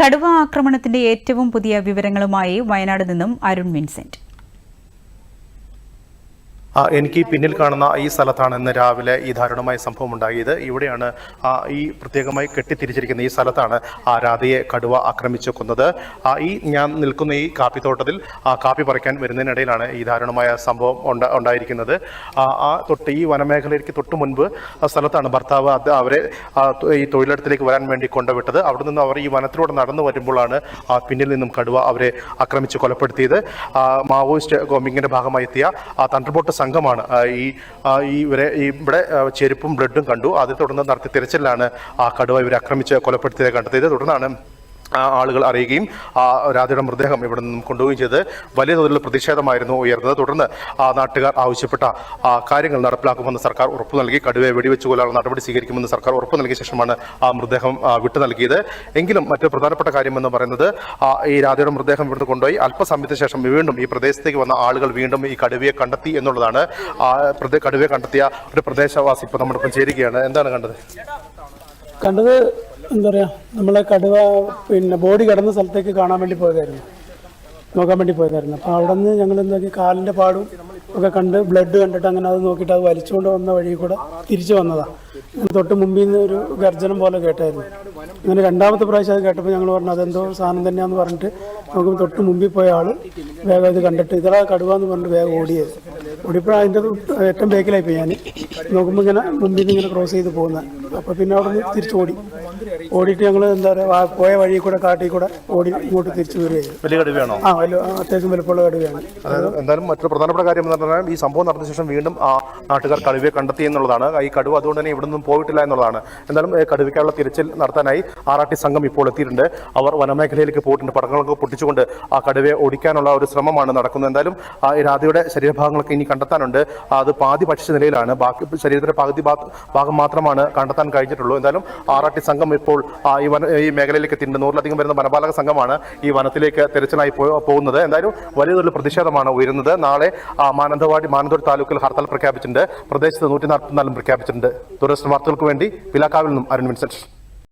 കടുവ ആക്രമണത്തിന്റെ ഏറ്റവും പുതിയ വിവരങ്ങളുമായി വയനാട് നിന്നും അരുൺ വിൻസെന്റ്. എനിക്ക് പിന്നിൽ കാണുന്ന ഈ സ്ഥലത്താണ് ഇന്ന് രാവിലെ ഈ ദാരുണമായ സംഭവം ഉണ്ടായത്. ഇവിടെയാണ് ഈ പ്രത്യേകമായി കെട്ടിത്തിരിച്ചിരിക്കുന്ന ഈ സ്ഥലത്താണ് ആ രാധയെ കടുവ ആക്രമിച്ചു കൊന്നത്. ഈ ഞാൻ നിൽക്കുന്ന ഈ കാപ്പിത്തോട്ടത്തിൽ കാപ്പി പറിക്കാൻ വരുന്നതിനിടയിലാണ് ഈ ദാരുണമായ സംഭവം ഉണ്ട ഉണ്ടായിരിക്കുന്നത്. ആ, തൊട്ട് ഈ വനമേഖലയ്ക്ക് തൊട്ട് മുൻപ് സ്ഥലത്താണ് ഭർത്താവ് അത് അവരെ ഈ തൊഴിലിടത്തിലേക്ക് വരാൻ വേണ്ടി കൊണ്ടുവിട്ടത്. അവിടെ നിന്ന് അവർ ഈ വനത്തിലൂടെ നടന്നു വരുമ്പോഴാണ് പിന്നിൽ നിന്നും കടുവ അവരെ ആക്രമിച്ച് കൊലപ്പെടുത്തിയത്. മാവോയിസ്റ്റ് ഗോമിങ്ങിന്റെ ഭാഗമായി എത്തിയ ആ തണ്ടർബോട്ട് സംഘമാണ്. ഈ ഈ ഇവരെ ഇവിടെ ചെരുപ്പും ബ്ലഡും കണ്ടു. അതിനെ തുടർന്ന് നടത്തിയ തിരച്ചിലാണ് ആ കടുവ ഇവരെ ആക്രമിച്ച് കൊലപ്പെടുത്തിയത് കണ്ടെത്തിയത് തുടർന്നാണ് ആളുകൾ അറിയുകയും ആ രാധയുടെ മൃതദേഹം ഇവിടെ നിന്നും കൊണ്ടുപോവുകയും ചെയ്ത് വലിയ തോതിലുള്ള പ്രതിഷേധമായിരുന്നു ഉയർന്നത്. തുടർന്ന് ആ നാട്ടുകാർ ആവശ്യപ്പെട്ട ആ കാര്യങ്ങൾ നടപ്പിലാക്കുമെന്ന് സർക്കാർ ഉറപ്പ് നൽകി. കടുവയെ വെടിവെച്ച് കൊല്ലാനുള്ള നടപടി സ്വീകരിക്കുമെന്ന് സർക്കാർ ഉറപ്പ് നൽകിയ ശേഷമാണ് ആ മൃതദേഹം വിട്ടു നൽകിയത്. എങ്കിലും മറ്റൊരു പ്രധാനപ്പെട്ട കാര്യം എന്ന് പറയുന്നത് ഈ രാധയുടെ മൃതദേഹം ഇവിടുന്ന് കൊണ്ടുപോയി. അല്പസമയത്തിന് ശേഷം വീണ്ടും ഈ പ്രദേശത്തേക്ക് വന്ന ആളുകൾ വീണ്ടും ഈ കടുവയെ കണ്ടെത്തി എന്നുള്ളതാണ്. കടുവയെ കണ്ടെത്തിയ ഒരു പ്രദേശവാസി ഇപ്പോൾ നമ്മുടെ ഒപ്പം ചേരുകയാണ്. എന്താണ് കണ്ടത്? കണ്ടത് എന്താ പറയുക നമ്മളെ കടുവ പിന്നെ ബോഡി കിടന്ന സ്ഥലത്തേക്ക് കാണാൻ വേണ്ടി പോയതായിരുന്നു. നോക്കാൻ വേണ്ടി പോയതായിരുന്നു. അപ്പോൾ അവിടെ നിന്ന് ഞങ്ങൾ എന്താക്കി കാലിന്റെ പാടും ഒക്കെ കണ്ട് ബ്ലഡ് കണ്ടിട്ട് അങ്ങനെ അത് നോക്കിയിട്ട് അത് വലിച്ചുകൊണ്ട് വന്ന വഴി കൂടെ തിരിച്ചു വന്നതാണ് തൊട്ട് മുമ്പിൽ നിന്ന് ഒരു ഗർജനം പോലെ കേട്ടായിരുന്നു. അങ്ങനെ രണ്ടാമത്തെ പ്രാവശ്യം അത് കേട്ടപ്പോൾ ഞങ്ങൾ പറഞ്ഞു അതെന്തോ സാധനം തന്നെയാന്ന് പറഞ്ഞിട്ട് നമുക്ക് തൊട്ട് മുമ്പിൽ പോയ ആൾ വേഗം ഇത് കണ്ടിട്ട് ഇതാ കടുവാന്ന് പറഞ്ഞിട്ട് വേഗം ഓടിയത്. ഓടിയപ്പോൾ അതിന്റെ ഏറ്റവും ബേക്കിലായി പോയി ഞാൻ നോക്കുമ്പോൾ ഇങ്ങനെ മുമ്പിൽ നിന്ന് ഇങ്ങനെ ക്രോസ് ചെയ്ത് പോകുന്നത് അപ്പോൾ പിന്നെ അവിടെ നിന്ന് തിരിച്ചു ഓടി. ഓടിയിട്ട് ഞങ്ങൾ എന്താ പറയുക പോയ വഴി കൂടെ കാട്ടിൽ കൂടെ ഓടി ഇങ്ങോട്ട് തിരിച്ചു വരികയായിരുന്നു. വലിയ കടുവയാണോ? ആ വലിയ അത്യാവശ്യം വലുപ്പമുള്ള കടുവയാണ്. എന്തായാലും മറ്റൊരു പ്രധാനപ്പെട്ട കാര്യം പറഞ്ഞാൽ ഈ സംഭവം നടന്ന ശേഷം വീണ്ടും ആ നാട്ടുകാർ കടുവയെ കണ്ടെത്തി എന്നുള്ളതാണ്. ഈ കടുവ അതുകൊണ്ട് തന്നെ ഇവിടെ നിന്നും പോയിട്ടില്ല എന്നുള്ളതാണ്. എന്തായാലും ഏഹ്, കടുവയ്ക്കാനുള്ള തിരച്ചിൽ നടത്താനായി ആർ സംഘം ഇപ്പോൾ എത്തിയിട്ടുണ്ട്. അവർ വനമേഖലയിലേക്ക് പോയിട്ടുണ്ട്. പടങ്ങളൊക്കെ പൊട്ടിച്ചുകൊണ്ട് ആ കടുവയെ ഓടിക്കാനുള്ള ഒരു ശ്രമമാണ് നടക്കുന്നത്. എന്തായാലും രാധയുടെ ശരീരഭാഗങ്ങളൊക്കെ ഇനി കണ്ടെത്താനുണ്ട്. അത് പാതി ഭക്ഷിച്ച നിലയിലാണ്. ബാക്കി ശരീരത്തിന്റെ പകുതി ഭാഗം മാത്രമാണ് കണ്ടെത്താൻ കഴിഞ്ഞിട്ടുള്ളൂ. എന്തായാലും ആർ സംഘം ഇപ്പോൾ ഈ വന ഈ മേഖലയിലേക്ക് എത്തിയിട്ടുണ്ട്. നൂറിലധികം വരുന്ന വനപാലക സംഘമാണ് ഈ വനത്തിലേക്ക് തിരച്ചിലായി പോകുന്നത്. എന്തായാലും വലിയ തോതിൽ പ്രതിഷേധമാണ് ഉയരുന്നത്. നാളെ ആ, മാനന്തവാടി മാനന്തവാടി താലൂക്കിൽ ഹർത്താൽ പ്രഖ്യാപിച്ചിട്ടുണ്ട്. പ്രദേശത്ത് നൂറ്റി നാൽപ്പത്തിനാലും പ്രഖ്യാപിച്ചിട്ടുണ്ട്. ടൂറിസ്റ്റ് വാർത്തകൾക്ക് വേണ്ടി പിലാക്കാവിൽ നിന്നും അരുൺ വിൻസെന്റ്.